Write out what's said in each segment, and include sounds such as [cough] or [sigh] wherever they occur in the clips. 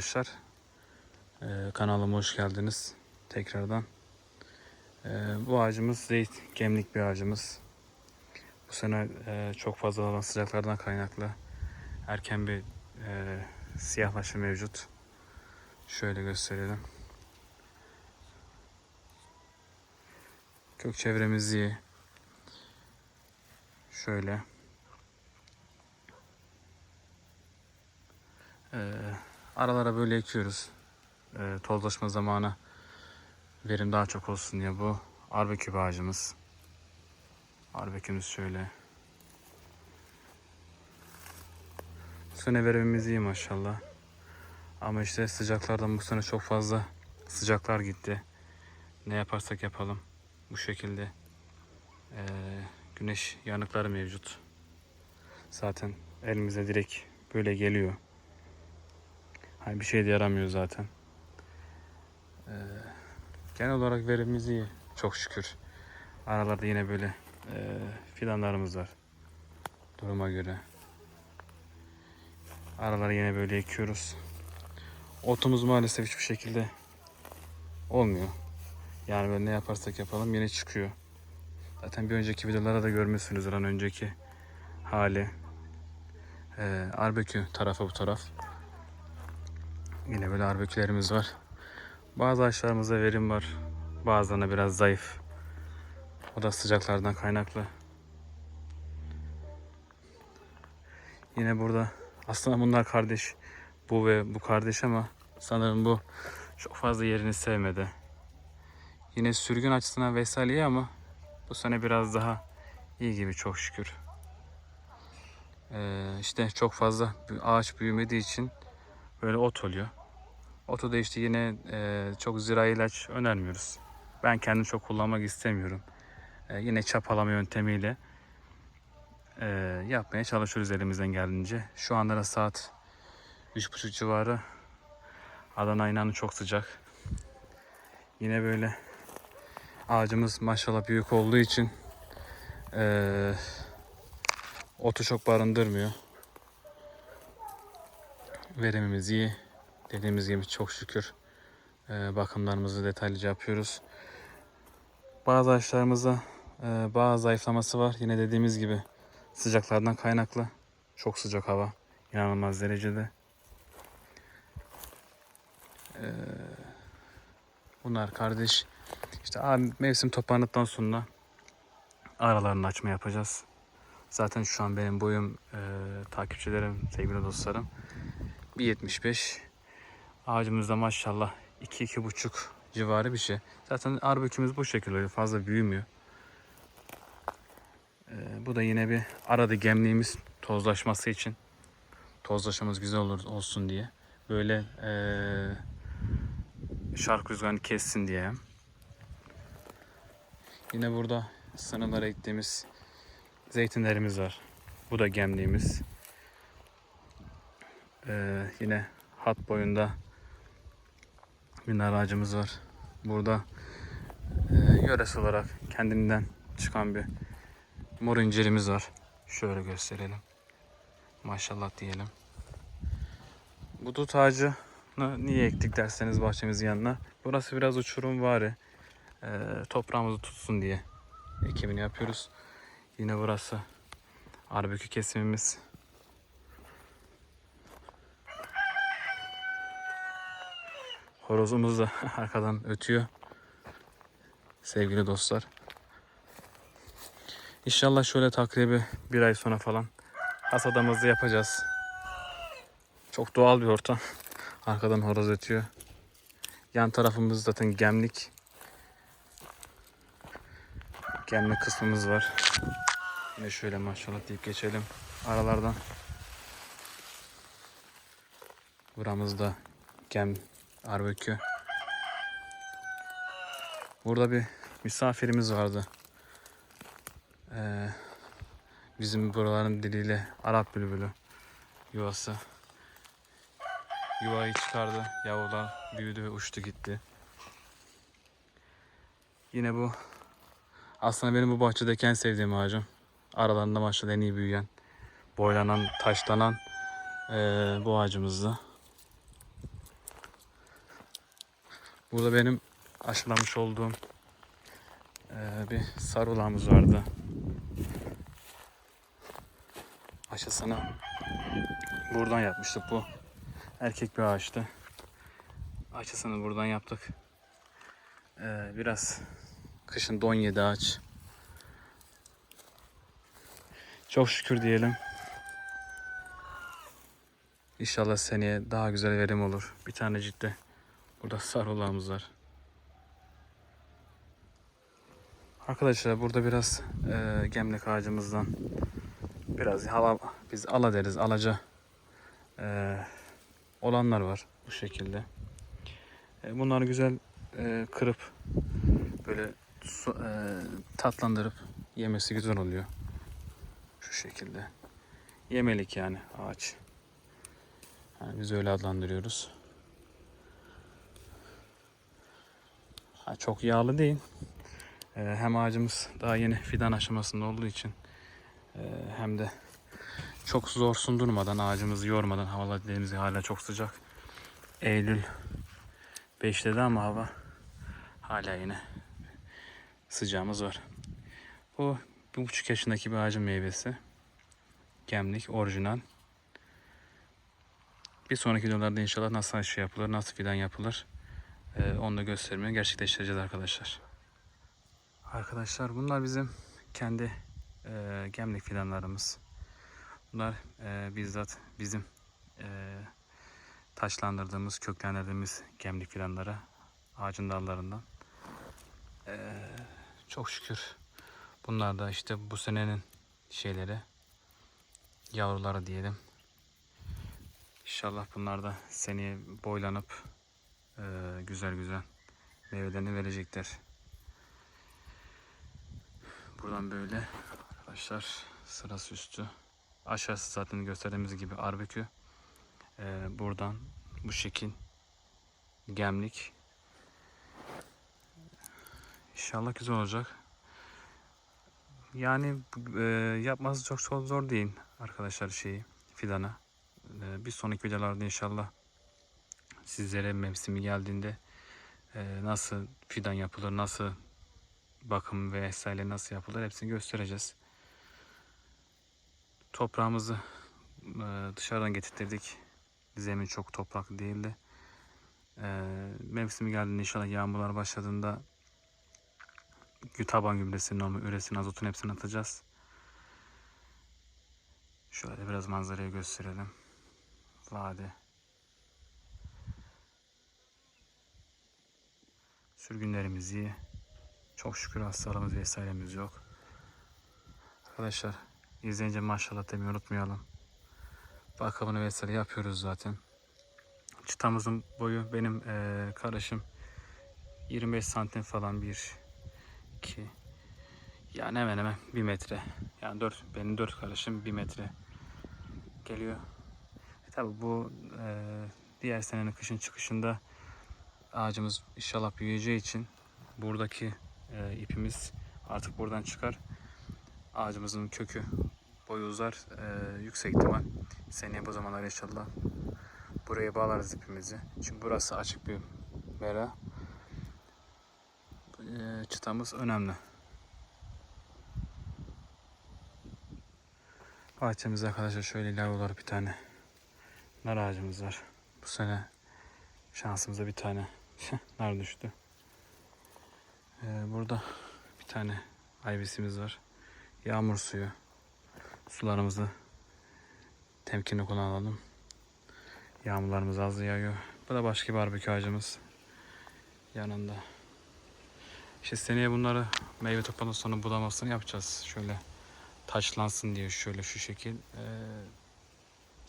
Arkadaşlar. Ee, kanalıma hoş geldiniz. Tekrardan. Ee, bu ağacımız zeyt gemlik bir ağacımız. Bu sene e, çok fazla olan sıcaklardan kaynaklı erken bir e, siyahlaşma mevcut. Şöyle gösterelim. Kök çevremiz iyi. Şöyle. Ee, aralara böyle ekiyoruz. Ee, tozlaşma zamanı verim daha çok olsun diye bu arbekü ağacımız. Arbekümüz şöyle. Sene verimimiz iyi maşallah. Ama işte sıcaklardan bu sene çok fazla sıcaklar gitti. Ne yaparsak yapalım bu şekilde ee, güneş yanıkları mevcut. Zaten elimize direkt böyle geliyor. Hani bir şey de yaramıyor zaten. Ee, genel olarak verimimiz iyi. Çok şükür. Aralarda yine böyle e, fidanlarımız var. Duruma göre. Araları yine böyle ekiyoruz. Otumuz maalesef hiçbir şekilde olmuyor. Yani böyle ne yaparsak yapalım yine çıkıyor. Zaten bir önceki videolarda da görmüşsünüz an önceki hali. Ee, Arbekü tarafı bu taraf. Yine böyle arbekülerimiz var. Bazı ağaçlarımızda verim var. Bazılarına biraz zayıf. O da sıcaklardan kaynaklı. Yine burada aslında bunlar kardeş. Bu ve bu kardeş ama sanırım bu çok fazla yerini sevmedi. Yine sürgün açısından vesaire iyi ama bu sene biraz daha iyi gibi çok şükür. Ee, işte çok fazla ağaç büyümediği için böyle ot oluyor. Otu da işte yine e, çok zira ilaç önermiyoruz. Ben kendim çok kullanmak istemiyorum. E, yine çapalama yöntemiyle e, yapmaya çalışıyoruz elimizden geldiğince. Şu anda da saat 3.30 civarı. Adana inanın çok sıcak. Yine böyle ağacımız maşallah büyük olduğu için e, otu çok barındırmıyor. Verimimiz iyi. Dediğimiz gibi çok şükür e, bakımlarımızı detaylıca yapıyoruz. Bazı ağaçlarımızda e, bazı zayıflaması var. Yine dediğimiz gibi sıcaklardan kaynaklı. Çok sıcak hava. inanılmaz derecede. E, bunlar kardeş. İşte abi mevsim toparlandıktan sonra aralarını açma yapacağız. Zaten şu an benim boyum e, takipçilerim, sevgili dostlarım 1.75 Ağacımızda maşallah 2-2,5 civarı bir şey. Zaten arbükümüz bu şekilde fazla büyümüyor. Ee, bu da yine bir arada gemliğimiz tozlaşması için. Tozlaşmamız güzel olur olsun diye. Böyle ee, şark rüzgarını kessin diye. Yine burada sınırlara ektiğimiz zeytinlerimiz var. Bu da gemliğimiz. Ee, yine hat boyunda bir nar ağacımız var. Burada e, yöresel olarak kendinden çıkan bir mor incirimiz var. Şöyle gösterelim. Maşallah diyelim. Bu dut ağacını niye ektik derseniz bahçemizin yanına. Burası biraz uçurum var. E, toprağımızı tutsun diye ekimini yapıyoruz. Yine burası arbekü kesimimiz. Horozumuz da [laughs] arkadan ötüyor. Sevgili dostlar. İnşallah şöyle takribi bir ay sonra falan hasadımızı yapacağız. Çok doğal bir ortam. Arkadan horoz ötüyor. Yan tarafımız zaten gemlik. Gemlik kısmımız var. Yine şöyle maşallah deyip geçelim aralardan. Buramızda gem Arbekü. Burada bir misafirimiz vardı. Ee, bizim buraların diliyle Arap bülbülü yuvası. Yuvayı çıkardı. Yavrular büyüdü ve uçtu gitti. Yine bu aslında benim bu bahçedeki en sevdiğim ağacım. Aralarında maşallah en iyi büyüyen, boylanan, taşlanan ee, bu ağacımızdı. Burada benim aşılamış olduğum eee, bir sarılamız vardı. Aşısını buradan yapmıştık bu. Erkek bir ağaçtı. Aşısını buradan yaptık. Eee, biraz kışın don yedi ağaç. Çok şükür diyelim. İnşallah seneye daha güzel verim olur. Bir tane ciddi. Burada sarılamız var. Arkadaşlar burada biraz e, gemlik ağacımızdan biraz hava biz ala deriz alaca e, olanlar var bu şekilde. E, bunları güzel e, kırıp böyle su, e, tatlandırıp yemesi güzel oluyor. Şu şekilde. Yemelik yani ağaç. Yani biz öyle adlandırıyoruz. Çok yağlı değil. Ee, hem ağacımız daha yeni fidan aşamasında olduğu için e, hem de çok zor sundurmadan ağacımızı yormadan havalar gibi hala çok sıcak. Eylül 5 dedi ama hava hala yine sıcağımız var. Bu bir buçuk yaşındaki bir ağacın meyvesi. Gemlik, orijinal. Bir sonraki videolarda inşallah nasıl aşı yapılır, nasıl fidan yapılır e, onu da göstermeye gerçekleştireceğiz arkadaşlar. Arkadaşlar bunlar bizim kendi e, gemlik fidanlarımız. Bunlar e, bizzat bizim e, taşlandırdığımız, köklendirdiğimiz gemlik fidanları ağacın dallarından. E, çok şükür bunlar da işte bu senenin şeyleri yavruları diyelim. İnşallah bunlar da seneye boylanıp e, güzel güzel meyvelerini verecekler. Buradan böyle arkadaşlar sırası üstü. Aşağısı zaten gösterdiğimiz gibi arbekü. E, buradan bu şekil gemlik. İnşallah güzel olacak. Yani e, yapması çok zor, değil arkadaşlar şeyi fidana. E, bir sonraki videolarda inşallah sizlere mevsimi geldiğinde e, nasıl fidan yapılır, nasıl bakım vesaire nasıl yapılır hepsini göstereceğiz. Toprağımızı e, dışarıdan getirttirdik. Zemin çok topraklı değildi. E, mevsimi geldiğinde inşallah yağmurlar başladığında taban gübresini, normal üresini, azotun hepsini atacağız. Şöyle biraz manzarayı gösterelim. Vade. Sürgünlerimiz iyi. Çok şükür hastalığımız vesairemiz yok. Arkadaşlar izleyince maşallah demeyi unutmayalım. Bakımını vesaire yapıyoruz zaten. Çıtamızın boyu benim eee karışım 25 santim falan bir 2 yani hemen hemen 1 metre. Yani 4 benim 4 karışım 1 metre geliyor. E tabi bu e, diğer senenin kışın çıkışında ağacımız inşallah büyüyeceği için buradaki e, ipimiz artık buradan çıkar. Ağacımızın kökü boyu uzar. E, yüksek ihtimal seneye bu zamanlar inşallah buraya bağlarız ipimizi. Çünkü burası açık bir mera. E, çıtamız önemli. Bahçemizde arkadaşlar şöyle ilave olarak bir tane nar ağacımız var. Bu sene şansımıza bir tane [laughs] nar düştü. Ee, burada bir tane ayvesimiz var. Yağmur suyu. Sularımızı temkinli kullanalım. Yağmurlarımız az yağıyor. Bu da başka bir barbekü ağacımız. Yanında. İşte seneye bunları meyve topladıktan sonra budamasını yapacağız. Şöyle taşlansın diye şöyle şu şekil e,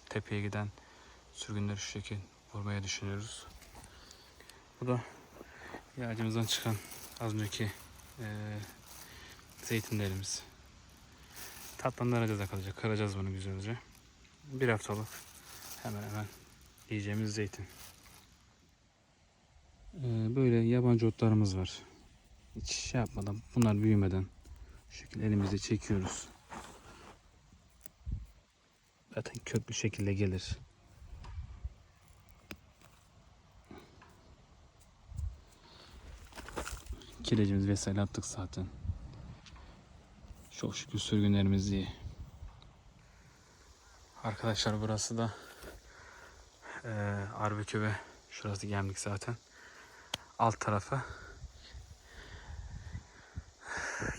tepeye giden sürgünleri şu şekil vurmaya düşünüyoruz. Bu da ağacımızdan çıkan az önceki e, zeytinlerimiz. Tatlandıracağız arkadaşlar. Kıracağız bunu güzelce. Bir haftalık hemen hemen yiyeceğimiz zeytin. E, böyle yabancı otlarımız var. Hiç şey yapmadan, bunlar büyümeden şu şekilde elimizde çekiyoruz. Zaten köklü şekilde gelir. Kilecimiz vesaire attık zaten. Çok şükür sürgünlerimiz iyi. Arkadaşlar burası da eee Arbükü ve şurası gemlik zaten. Alt tarafı.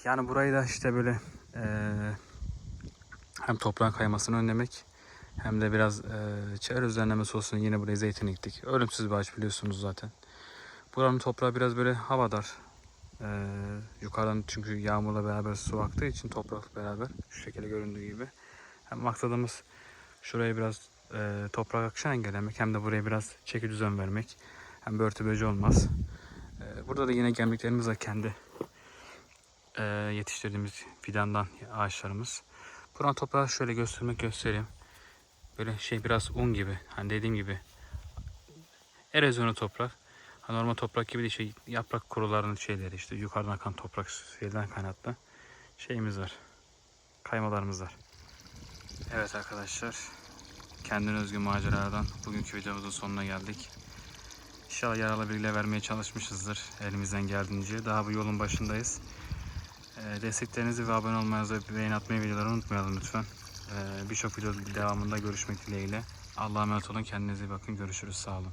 Yani burayı da işte böyle eee, hem toprağın kaymasını önlemek hem de biraz eee çevre düzenlemesi olsun yine buraya zeytin ektik. Ölümsüz bir ağaç biliyorsunuz zaten. Buranın toprağı biraz böyle havadar. Eee yukarıdan çünkü yağmurla beraber su aktığı için toprakla beraber şu şekilde göründüğü gibi. Hem maksadımız şuraya biraz eee toprak akışını engellemek hem de buraya biraz çeki düzen vermek. Hem börtü böcü olmaz. Eee, burada da yine gemliklerimiz var kendi eee, yetiştirdiğimiz fidandan ağaçlarımız. Buranın toprağı şöyle göstermek göstereyim. Böyle şey biraz un gibi. Hani dediğim gibi erozyonlu toprak. Normal toprak gibi değil şey yaprak kurularının şeyleri işte yukarıdan akan toprak şeyden kaynaklı şeyimiz var. Kaymalarımız var. Evet arkadaşlar. Kendine özgü maceralardan bugünkü videomuzun sonuna geldik. İnşallah yaralı bilgiler vermeye çalışmışızdır elimizden geldiğince. Daha bu yolun başındayız. Ee, desteklerinizi ve abone olmanızı ve beğeni atmayı videoları unutmayalım lütfen. Ee, Birçok video devamında görüşmek dileğiyle. Allah'a emanet olun. Kendinize iyi bakın. Görüşürüz. Sağ olun.